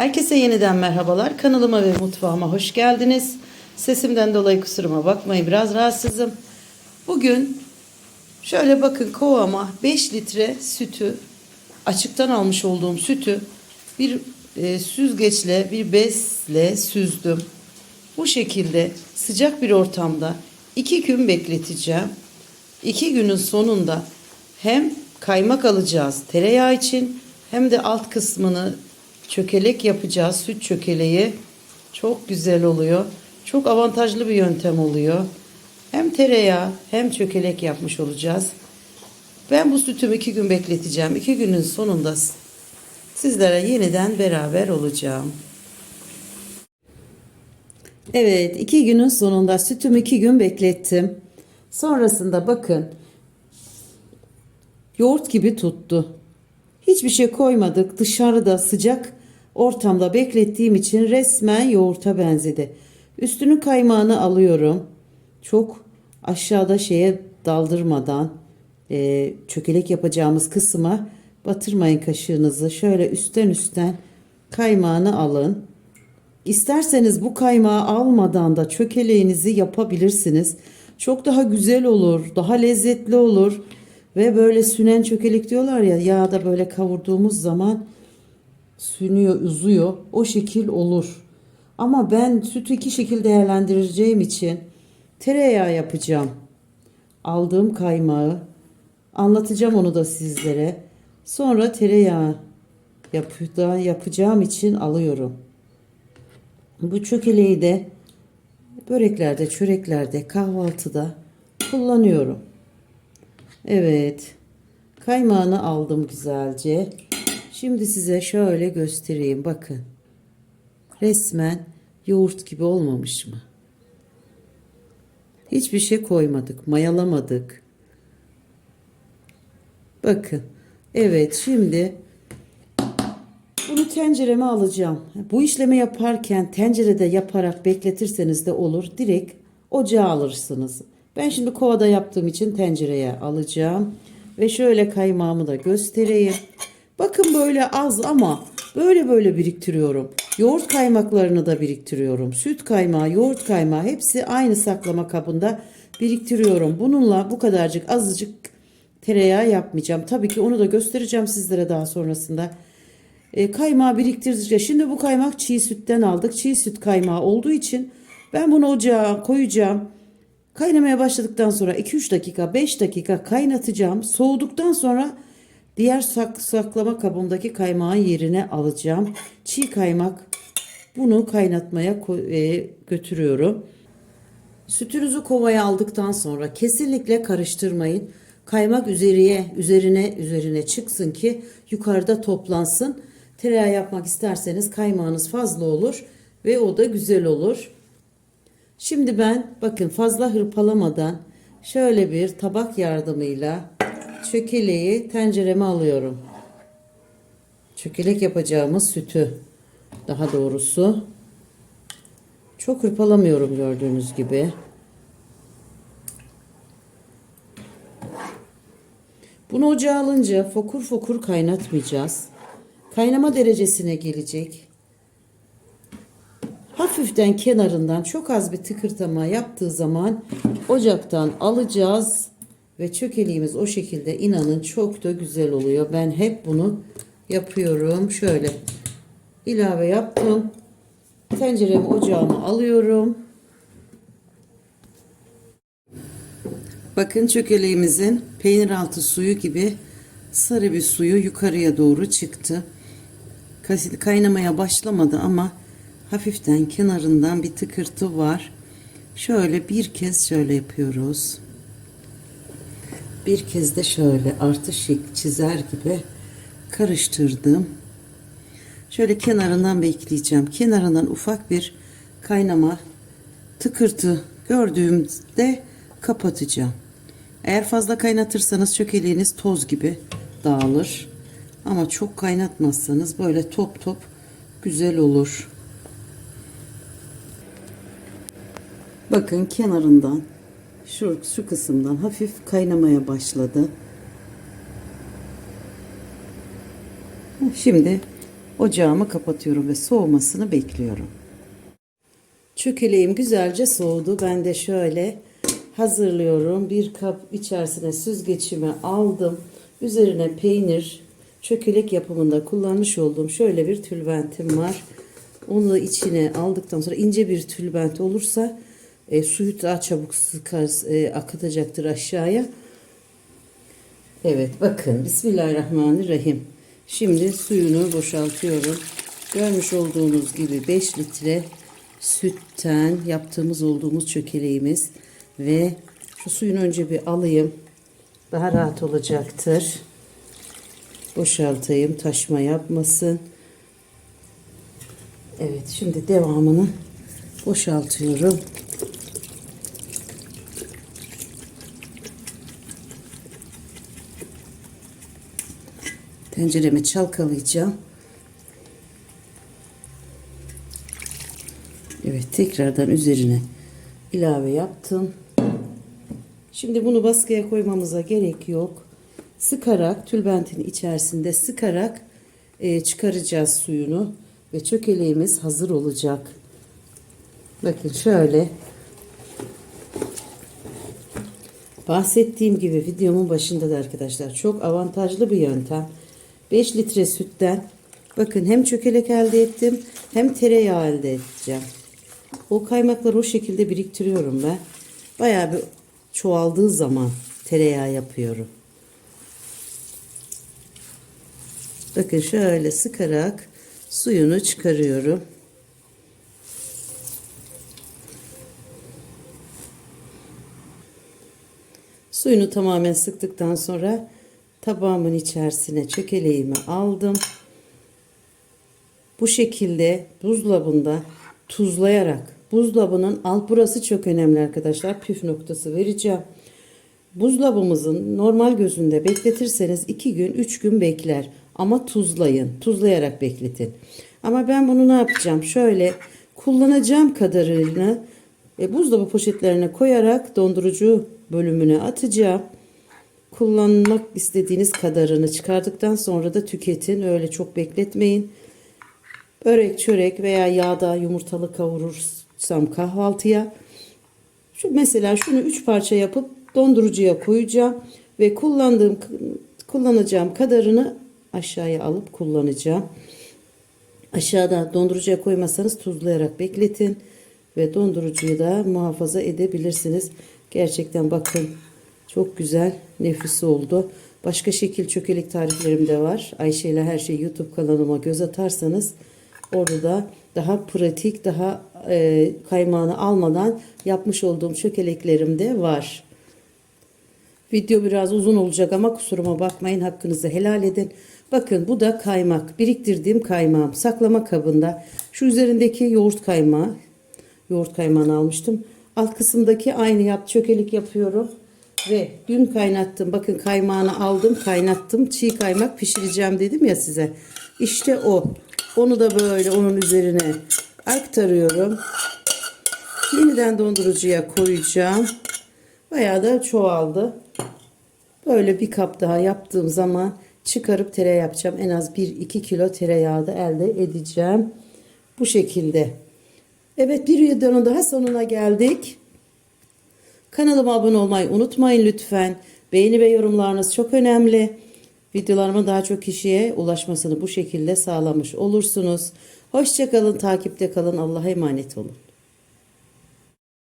Herkese yeniden merhabalar. Kanalıma ve mutfağıma hoş geldiniz. Sesimden dolayı kusuruma bakmayın. Biraz rahatsızım. Bugün şöyle bakın kovama 5 litre sütü açıktan almış olduğum sütü bir e, süzgeçle bir bezle süzdüm. Bu şekilde sıcak bir ortamda 2 gün bekleteceğim. 2 günün sonunda hem kaymak alacağız tereyağı için hem de alt kısmını çökelek yapacağız. Süt çökeleği çok güzel oluyor. Çok avantajlı bir yöntem oluyor. Hem tereyağı hem çökelek yapmış olacağız. Ben bu sütümü iki gün bekleteceğim. İki günün sonunda sizlere yeniden beraber olacağım. Evet iki günün sonunda sütümü iki gün beklettim. Sonrasında bakın yoğurt gibi tuttu. Hiçbir şey koymadık. Dışarıda sıcak ortamda beklettiğim için resmen yoğurta benzedi. Üstünün kaymağını alıyorum. Çok aşağıda şeye daldırmadan e, çökelek yapacağımız kısma batırmayın kaşığınızı. Şöyle üstten üstten kaymağını alın. İsterseniz bu kaymağı almadan da çökeleğinizi yapabilirsiniz. Çok daha güzel olur, daha lezzetli olur. Ve böyle sünen çökelek diyorlar ya yağda böyle kavurduğumuz zaman sünüyor, uzuyor. O şekil olur. Ama ben sütü iki şekil değerlendireceğim için tereyağı yapacağım. Aldığım kaymağı anlatacağım onu da sizlere. Sonra tereyağı yapıda yapacağım için alıyorum. Bu çökeleği de böreklerde, çöreklerde, kahvaltıda kullanıyorum. Evet. Kaymağını aldım güzelce. Şimdi size şöyle göstereyim. Bakın. Resmen yoğurt gibi olmamış mı? Hiçbir şey koymadık. Mayalamadık. Bakın. Evet şimdi bunu tencereme alacağım. Bu işlemi yaparken tencerede yaparak bekletirseniz de olur. Direkt ocağa alırsınız. Ben şimdi kovada yaptığım için tencereye alacağım. Ve şöyle kaymağımı da göstereyim. Bakın böyle az ama böyle böyle biriktiriyorum. Yoğurt kaymaklarını da biriktiriyorum. Süt kaymağı, yoğurt kaymağı hepsi aynı saklama kabında biriktiriyorum. Bununla bu kadarcık azıcık tereyağı yapmayacağım. Tabii ki onu da göstereceğim sizlere daha sonrasında. E, kaymağı biriktirdikçe şimdi bu kaymak çiğ sütten aldık. Çiğ süt kaymağı olduğu için ben bunu ocağa koyacağım. Kaynamaya başladıktan sonra 2-3 dakika 5 dakika kaynatacağım. Soğuduktan sonra diğer sak saklama kabımdaki kaymağın yerine alacağım. Çiğ kaymak bunu kaynatmaya e, götürüyorum. Sütünüzü kovaya aldıktan sonra kesinlikle karıştırmayın. Kaymak üzeriye, üzerine üzerine çıksın ki yukarıda toplansın. Tereyağı yapmak isterseniz kaymağınız fazla olur ve o da güzel olur. Şimdi ben bakın fazla hırpalamadan şöyle bir tabak yardımıyla çökeleği tencereme alıyorum. Çökelek yapacağımız sütü daha doğrusu. Çok hırpalamıyorum gördüğünüz gibi. Bunu ocağa alınca fokur fokur kaynatmayacağız. Kaynama derecesine gelecek. Hafiften kenarından çok az bir tıkırtama yaptığı zaman ocaktan alacağız ve çökeliğimiz o şekilde inanın çok da güzel oluyor. Ben hep bunu yapıyorum. Şöyle ilave yaptım. Tenceremi ocağıma alıyorum. Bakın çökeleğimizin peynir altı suyu gibi sarı bir suyu yukarıya doğru çıktı. Kaynamaya başlamadı ama hafiften kenarından bir tıkırtı var. Şöyle bir kez şöyle yapıyoruz. Bir kez de şöyle artı şık çizer gibi karıştırdım. Şöyle kenarından bekleyeceğim. Kenarından ufak bir kaynama tıkırtı gördüğümde kapatacağım. Eğer fazla kaynatırsanız çökeleğiniz toz gibi dağılır. Ama çok kaynatmazsanız böyle top top güzel olur. Bakın kenarından şu, şu kısımdan hafif kaynamaya başladı. Şimdi Ocağımı kapatıyorum ve soğumasını bekliyorum. Çökeleğim güzelce soğudu. Ben de şöyle hazırlıyorum. Bir kap içerisine süzgeçimi aldım. Üzerine peynir, çökelek yapımında kullanmış olduğum şöyle bir tülbentim var. Onu içine aldıktan sonra ince bir tülbent olursa e, suyu daha çabuk sıkar, e, akıtacaktır aşağıya. Evet bakın Bismillahirrahmanirrahim. Şimdi suyunu boşaltıyorum. Görmüş olduğunuz gibi 5 litre sütten yaptığımız olduğumuz çökeleğimiz ve şu suyun önce bir alayım. Daha rahat olacaktır. Boşaltayım taşma yapmasın. Evet şimdi devamını boşaltıyorum. Tenceremi çalkalayacağım. Evet tekrardan üzerine ilave yaptım. Şimdi bunu baskıya koymamıza gerek yok. Sıkarak tülbentin içerisinde sıkarak e, çıkaracağız suyunu ve çökeleğimiz hazır olacak. Bakın şöyle bahsettiğim gibi videomun başında da arkadaşlar çok avantajlı bir yöntem. 5 litre sütten bakın hem çökelek elde ettim hem tereyağı elde edeceğim. O kaymakları o şekilde biriktiriyorum ben. Bayağı bir çoğaldığı zaman tereyağı yapıyorum. Bakın şöyle sıkarak suyunu çıkarıyorum. Suyunu tamamen sıktıktan sonra tabağımın içerisine çökeleğimi aldım. Bu şekilde buzdolabında tuzlayarak buzdolabının alt burası çok önemli arkadaşlar püf noktası vereceğim. Buzdolabımızın normal gözünde bekletirseniz 2 gün 3 gün bekler ama tuzlayın tuzlayarak bekletin. Ama ben bunu ne yapacağım şöyle kullanacağım kadarını e, buzdolabı poşetlerine koyarak dondurucu bölümüne atacağım. Kullanmak istediğiniz kadarını çıkardıktan sonra da tüketin. Öyle çok bekletmeyin. Börek, çörek veya yağda yumurtalı kavurursam kahvaltıya. Şu mesela şunu 3 parça yapıp dondurucuya koyacağım ve kullandığım kullanacağım kadarını aşağıya alıp kullanacağım. Aşağıda dondurucuya koymasanız tuzlayarak bekletin ve dondurucuyu da muhafaza edebilirsiniz. Gerçekten bakın çok güzel nefis oldu. Başka şekil çökelik tariflerim de var. Ayşe ile her şey YouTube kanalıma göz atarsanız orada da daha pratik, daha e, kaymağını almadan yapmış olduğum çökeleklerim de var. Video biraz uzun olacak ama kusuruma bakmayın. Hakkınızı helal edin. Bakın bu da kaymak. Biriktirdiğim kaymağım. Saklama kabında. Şu üzerindeki yoğurt kaymağı. Yoğurt kaymağını almıştım. Alt kısımdaki aynı yap çökelik yapıyorum. Ve dün kaynattım. Bakın kaymağını aldım, kaynattım. Çiğ kaymak pişireceğim dedim ya size. İşte o. Onu da böyle onun üzerine aktarıyorum. Yeniden dondurucuya koyacağım. Bayağı da çoğaldı. Böyle bir kap daha yaptığım zaman çıkarıp tereyağı yapacağım. En az 1-2 kilo tereyağı da elde edeceğim. Bu şekilde. Evet bir videonun daha sonuna geldik. Kanalıma abone olmayı unutmayın lütfen. Beğeni ve yorumlarınız çok önemli. Videolarımın daha çok kişiye ulaşmasını bu şekilde sağlamış olursunuz. Hoşçakalın, takipte kalın. Allah'a emanet olun.